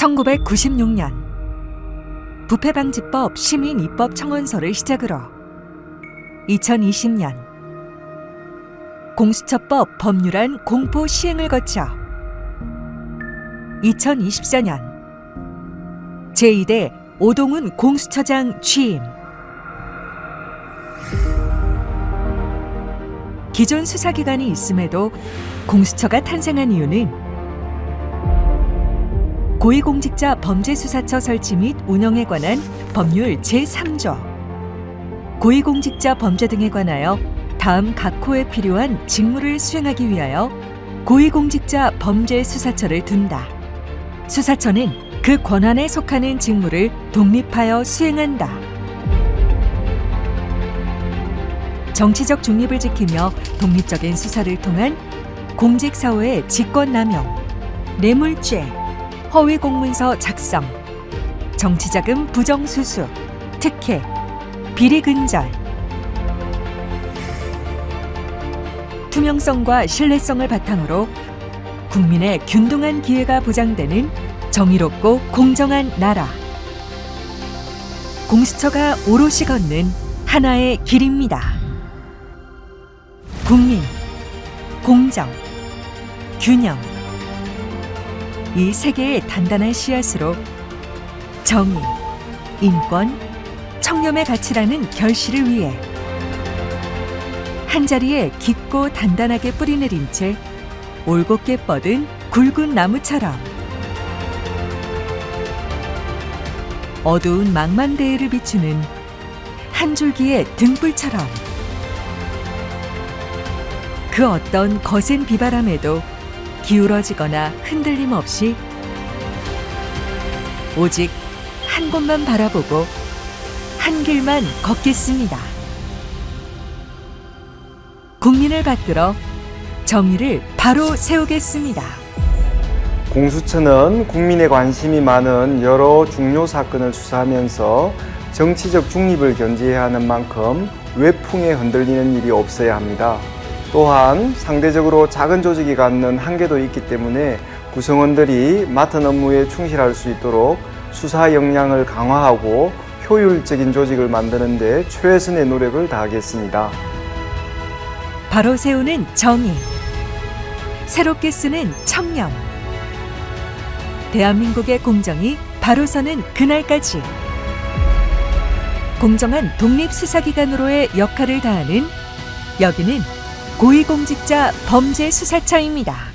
1996년 부패방지법 시민 입법 청원서를 시작으로 2020년 공수처법 법률안 공포 시행을 거쳐 2024년 제2대 오동훈 공수처장 취임. 기존 수사기관이 있음에도 공수처가 탄생한 이유는 고위공직자 범죄수사처 설치 및 운영에 관한 법률 제3조 고위공직자 범죄 등에 관하여 다음 각 호에 필요한 직무를 수행하기 위하여 고위공직자 범죄수사처를 둔다. 수사처는 그 권한에 속하는 직무를 독립하여 수행한다. 정치적 중립을 지키며 독립적인 수사를 통한 공직사회의 직권남용, 뇌물죄, 허위 공문서 작성, 정치자금 부정수수, 특혜, 비리 근절, 투명성과 신뢰성을 바탕으로 국민의 균등한 기회가 보장되는 정의롭고 공정한 나라. 공수처가 오롯이 걷는 하나의 길입니다. 국민, 공정, 균형. 이세 개의 단단한 씨앗으로 정의, 인권, 청렴의 가치라는 결실을 위해 한 자리에 깊고 단단하게 뿌리 내린 채 올곧게 뻗은 굵은 나무처럼 어두운 망만대해를 비추는 한 줄기의 등불처럼 그 어떤 거센 비바람에도 기울어지거나 흔들림 없이 오직 한 곳만 바라보고 한 길만 걷겠습니다. 국민을 받들어 정의를 바로 세우겠습니다. 공수처는 국민의 관심이 많은 여러 중요 사건을 수사하면서 정치적 중립을 견지해야 하는 만큼 외풍에 흔들리는 일이 없어야 합니다. 또한 상대적으로 작은 조직이 갖는 한계도 있기 때문에 구성원들이 맡은 업무에 충실할 수 있도록 수사 역량을 강화하고 효율적인 조직을 만드는 데 최선의 노력을 다하겠습니다. 바로 세우는 정의, 새롭게 쓰는 청렴, 대한민국의 공정이 바로 서는 그날까지 공정한 독립 수사기관으로의 역할을 다하는 여기는 고위공직자 범죄수사처입니다.